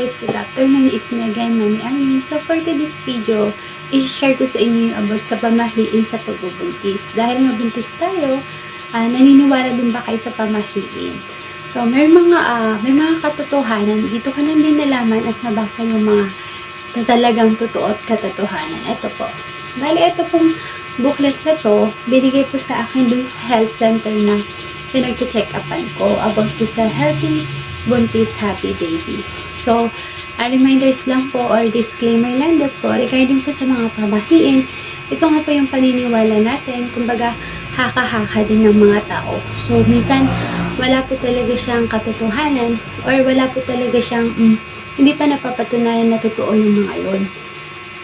guys, good afternoon. It's me again, Mami Amin. So for today's video, i-share ko sa inyo yung about sa pamahiin sa pagbubuntis. Dahil nga buntis tayo, ah, naniniwala din ba kayo sa pamahiin? So may mga ah, may mga katotohanan, dito ko lang din nalaman at nabasa yung mga na talagang totoo at katotohanan. Ito po. Bali, ito pong booklet na to, binigay po sa akin dun health center na pinag-check upan ko about po sa healthy buntis happy baby. So, a reminders lang po or disclaimer lang din po regarding po sa mga pamahiin. Ito nga po yung paniniwala natin. Kumbaga, haka-haka din ng mga tao. So, minsan, wala po talaga siyang katotohanan or wala po talaga siyang mm, hindi pa napapatunayan na totoo yung mga yun.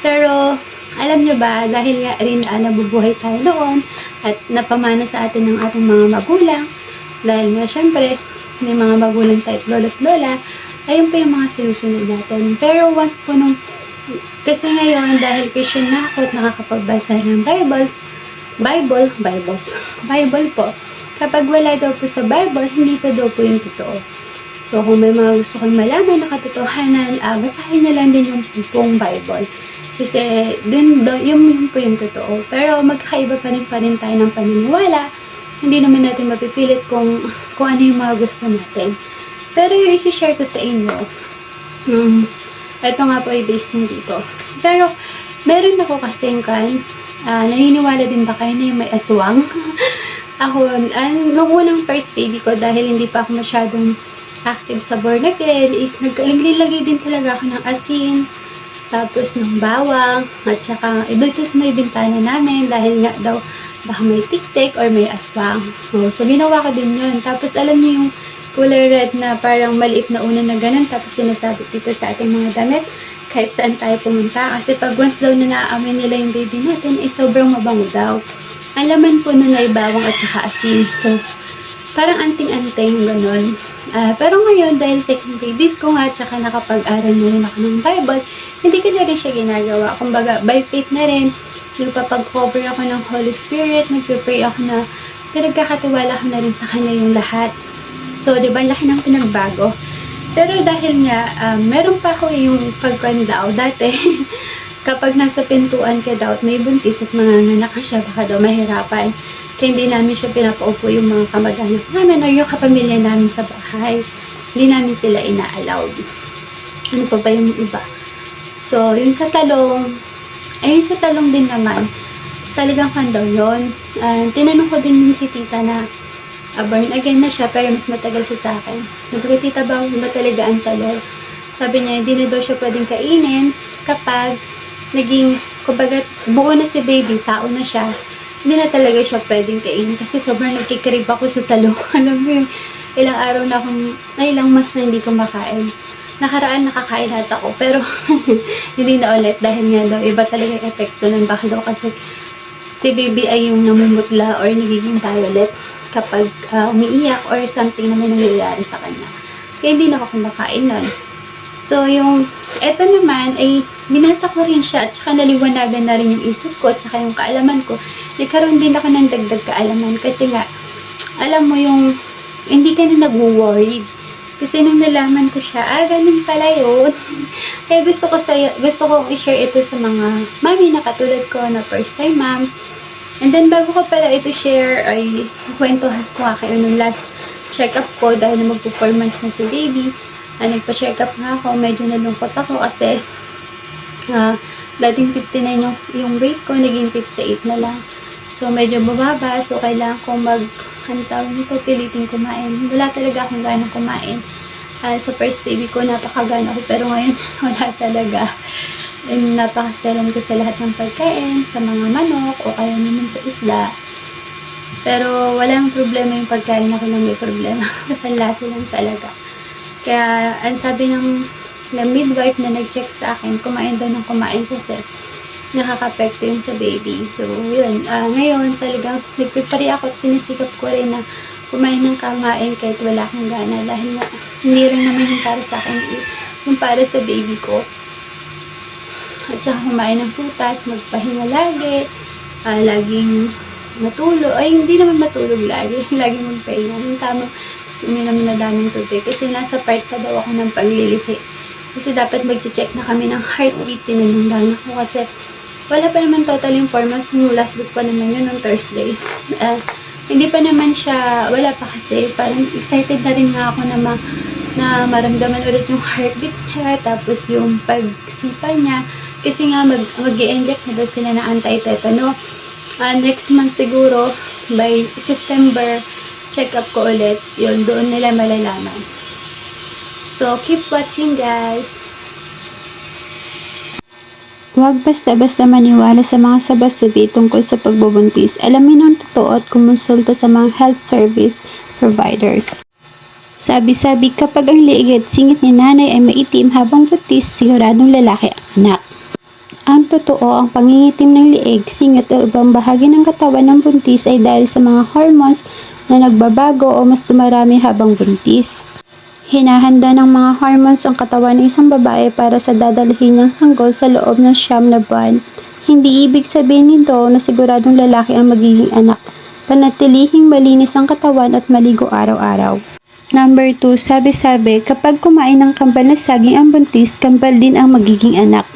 Pero, alam nyo ba, dahil nga rin ah, nabubuhay tayo noon at napamana sa atin ng ating mga magulang, dahil nga syempre, may mga magulang tayo at lolo't lola, ayun pa yung mga sinusunod natin. Pero once po nung, kasi ngayon, dahil Christian na ako at nakakapagbasa ng Bibles, Bible, Bibles, Bible po, kapag wala daw po sa Bible, hindi pa daw po yung totoo. So, kung may mga gusto kong malaman na katotohanan, ah, basahin niyo lang din yung pong Bible. Kasi, dun, dun, yun, yun po yung totoo. Pero, magkakaiba pa rin pa rin tayo ng paniniwala. Hindi naman natin mapipilit kung, kung ano yung mga gusto natin. Pero, yung isi-share ko sa inyo, um, ito nga po ay based din dito. Pero, meron ako kasing kan, ah, naniniwala din ba kayo na yung may aswang? ako, uh, nung unang first baby ko, dahil hindi pa ako masyadong active sa born again, is naglalagay din talaga ako ng asin, tapos ng bawang, at saka, dito sa may bintana namin, dahil nga daw, baka may tiktik or may aswang. So, so ginawa ko din yun. Tapos, alam niyo yung kulay red na parang maliit na una na ganun, tapos sinasabit dito sa ating mga damit, kahit saan tayo pumunta. Kasi pag once daw na naaamoy nila yung baby natin, ay sobrang mabango daw. Ang laman po nun ay bawang at saka asin. So, parang anting-anting, ganun. Ah, pero ngayon, dahil second baby ko nga, tsaka nakapag-aral na rin ako ng Bible, hindi ko na rin siya ginagawa. Kumbaga, by faith na rin, nagpapag-cover ako ng Holy Spirit, nagpipray ako na pinagkakatiwala ko na rin sa Kanya yung lahat. So, di ba, laki ng pinagbago. Pero dahil nga, um, meron pa ako yung pagkandaw dati, kapag nasa pintuan ka daw at may buntis at manganganak ka siya, baka daw mahirapan. Kaya hindi namin siya pinapaupo yung mga kamag-anak namin or yung kapamilya namin sa bahay. Hindi namin sila ina-allowed. Ano pa ba yung iba? So, yung sa talong, ay yung sa talong din naman, talagang fan daw yun. Ah, tinanong ko din si tita na uh, born again na siya, pero mas matagal siya sa akin. Sabi ko, tita ba, ba talaga ang talong? Sabi niya, hindi na daw siya pwedeng kainin kapag naging, kumbaga, buo na si baby, tao na siya, hindi na talaga siya pwedeng kainin kasi sobrang nagkikrib ako sa talong. Alam mo yung ilang araw na akong, ay ilang mas na hindi ko makain. Nakaraan nakakain lahat ako, pero hindi na ulit dahil nga daw, iba talaga yung epekto nun. Baka daw kasi si baby ay yung namumutla or nagiging violet kapag ah, umiiyak or something na may nangyayari sa kanya. Kaya hindi na ako kumakain nun. So, yung, eto naman, ay, binasa ko rin siya, at saka naliwanagan na rin yung isip ko, at saka yung kaalaman ko. Nagkaroon din ako ng dagdag kaalaman, kasi nga, alam mo yung, hindi ka na nag-worried. Kasi nung nalaman ko siya, ah, ganun pala yun. Kaya gusto ko, sa, gusto ko i-share ito sa mga mami na katulad ko na first time mom. And then, bago ko pala ito share, ay, kwentuhan ko nga kayo nung last check-up ko dahil na magpo 4 months na si baby ah, nagpa-check up nga ako, medyo nalungkot ako kasi ah, dating 59 yung, yung weight ko, naging 58 na lang. So, medyo bababa. So, kailangan ko mag, ano tawag nito, pilitin kumain. Wala talaga akong ganang kumain. Ah, sa first baby ko, napakagana ko. Pero ngayon, wala talaga. And napakasalan ko sa lahat ng pagkain, sa mga manok, o kaya naman sa isla. Pero walang problema yung pagkain ako lang may problema. Nakalasa lang talaga. Kaya, ang sabi ng, ng midwife na nag-check sa akin, kumain daw ng kumain kasi nakaka-apekto yun sa baby. So, yun. Ah, ngayon, talagang nagpipari ako at sinisikap ko rin na kumain ng kamain kahit wala akong gana dahil nga, hindi rin naman yung para sa akin, yung para sa baby ko. At saka kumain ng prutas, magpahinga lagi, ah, laging matulog. Ay, hindi naman matulog lagi. laging magpahinga. Yung tamang uminom na daming tubig. Kasi nasa part pa daw ako ng paglilihi. Kasi dapat mag-check na kami ng heartbeat din ng anak ko kasi wala pa naman total yung 4 months. Nung last week pa naman yun, nung Thursday. Uh, hindi pa naman siya, wala pa kasi. Parang excited na rin nga ako na, ma, na maramdaman ulit yung heartbeat niya. Tapos yung pagsipa niya. Kasi nga mag, mag-i-inject na daw sila ng anti-tetano. Uh, next month siguro, by September, check up ko ulit. Yun, doon nila malalaman. So, keep watching guys. Huwag basta-basta maniwala sa mga sabasabi tungkol sa pagbubuntis. Alamin ang totoo at kumonsulta sa mga health service providers. Sabi-sabi, kapag ang liig at singit ni nanay ay maitim habang buntis, siguradong lalaki ang anak. Ang totoo, ang pangingitim ng liig, singit o ibang bahagi ng katawan ng buntis ay dahil sa mga hormones na nagbabago o mas dumarami habang buntis. Hinahanda ng mga hormones ang katawan ng isang babae para sa dadalhin niyang sanggol sa loob ng siyam na buwan. Hindi ibig sabihin nito na siguradong lalaki ang magiging anak. Panatilihing malinis ang katawan at maligo araw-araw. Number 2, sabi-sabi, kapag kumain ng kambal na saging ang buntis, kambal din ang magiging anak.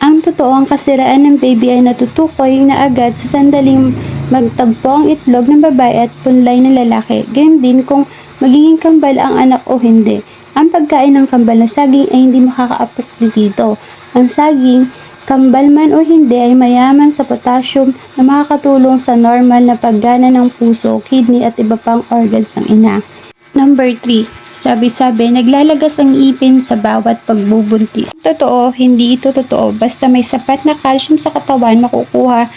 Ang totoo, ang kasiraan ng baby ay natutukoy na agad sa sandaling magtagpo ang itlog ng babae at punlay ng lalaki. Gayun din kung magiging kambal ang anak o hindi. Ang pagkain ng kambal na saging ay hindi makakaapekto dito. Ang saging, kambal man o hindi, ay mayaman sa potassium na makakatulong sa normal na paggana ng puso, kidney at iba pang organs ng ina. Number 3. Sabi-sabi, naglalagas ang ipin sa bawat pagbubuntis. Totoo, hindi ito totoo. Basta may sapat na calcium sa katawan, makukuha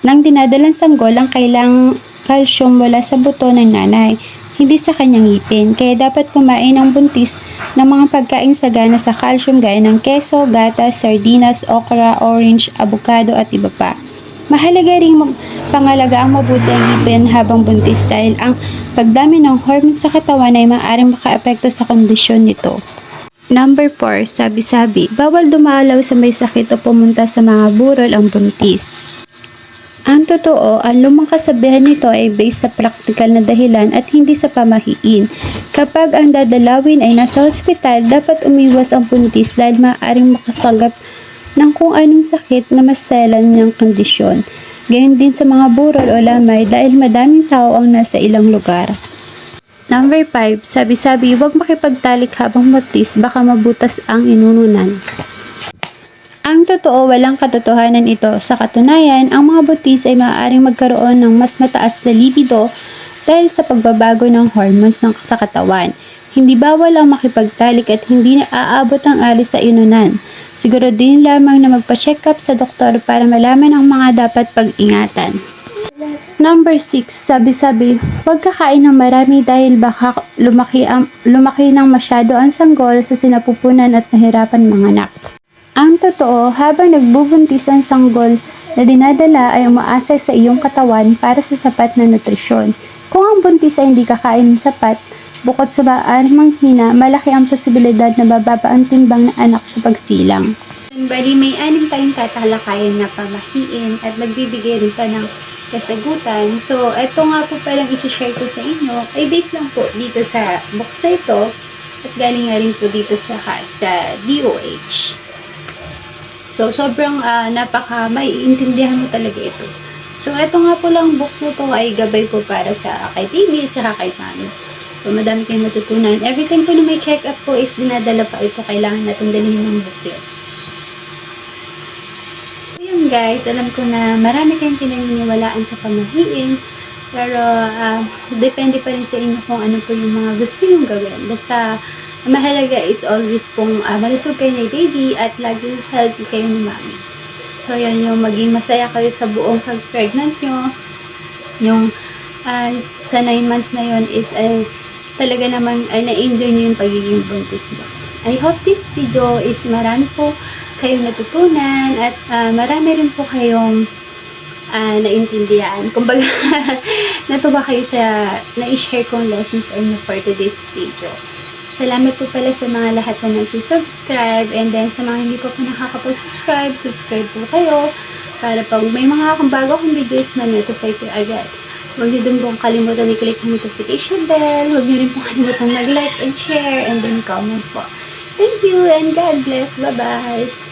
ng dinadalang sanggol ang kailang calcium wala sa buto ng nanay, hindi sa kanyang ipin. Kaya dapat kumain ng buntis ng mga pagkain sagana sa calcium gaya ng keso, gatas, sardinas, okra, orange, avocado at iba pa. Mahalaga rin pangalaga ang mabuti ang ipin habang buntis dahil ang pagdami ng hormones sa katawan ay maaaring makaapekto sa kondisyon nito. Number 4, sabi-sabi, bawal dumalaw sa may sakit o pumunta sa mga burol ang buntis. Ang totoo, ang lumang kasabihan nito ay based sa praktikal na dahilan at hindi sa pamahiin. Kapag ang dadalawin ay nasa ospital, dapat umiwas ang buntis dahil maaaring makasagap ng kung anong sakit na maselan niyang kondisyon. Gayon din sa mga burol o lamay dahil madaming tao ang nasa ilang lugar. Number 5, sabi-sabi, huwag makipagtalik habang buntis, baka mabutas ang inununan. Ang totoo, walang katotohanan ito. Sa katunayan, ang mga butis ay maaaring magkaroon ng mas mataas na libido dahil sa pagbabago ng hormones ng sa katawan. Hindi bawal ang makipagtalik at hindi na aabot ang alis sa inunan. Siguro din lamang na magpa-check up sa doktor para malaman ang mga dapat pag-ingatan. Number 6, sabi-sabi, huwag kakain ng marami dahil baka lumaki, ang, lumaki ng masyado ang sanggol sa sinapupunan at mahirapan manganak. Ang totoo, habang nagbubuntis ang sanggol na dinadala ay umaasa sa iyong katawan para sa sapat na nutrisyon. Kung ang buntis ay hindi kakain ng sapat, bukod sa maaaring manghina, malaki ang posibilidad na bababa ang timbang ng anak sa pagsilang. Bali, may anim tayong tatalakayan na pamahiin at nagbibigay rin pa ng kasagutan. So, ito nga po palang isi-share ko sa inyo ay based lang po dito sa box na ito at galing nga rin po dito sa, sa DOH. So, sobrang uh, napaka maiintindihan mo talaga ito. So, ito nga po lang box na to ay gabay po para sa kay TV at saka kay mami. So, madami kayong matutunan. Every time po na may check-up po is dinadala pa ito. Kailangan natin dalhin ng booklet. So, yun guys. Alam ko na marami kayong pinaniniwalaan sa pamahiin. Pero, uh, depende pa rin sa inyo kung ano po yung mga gusto nyong gawin. Basta, ang mahalaga is always pong uh, malusog kayo ni baby at laging healthy kayo ni mami. So, yun yung maging masaya kayo sa buong pag-pregnant nyo. Yung uh, sa 9 months na yun is ay talaga namang ay na-enjoy nyo yung pagiging buntis nyo. I hope this video is marami po kayong natutunan at uh, marami rin po kayong uh, naintindihan. Kumbaga, natuwa kayo sa na-share kong lessons inyo for today's video. Salamat po pala sa mga lahat na nagsusubscribe and then sa mga hindi po po nakakapag-subscribe, subscribe po kayo para pag may mga bago akong videos ma-notify kayo agad. Huwag niyo din pong kalimutan i-click ang notification bell. Huwag niyo rin pong kalimutan mag-like and share and then comment po. Thank you and God bless. Bye-bye.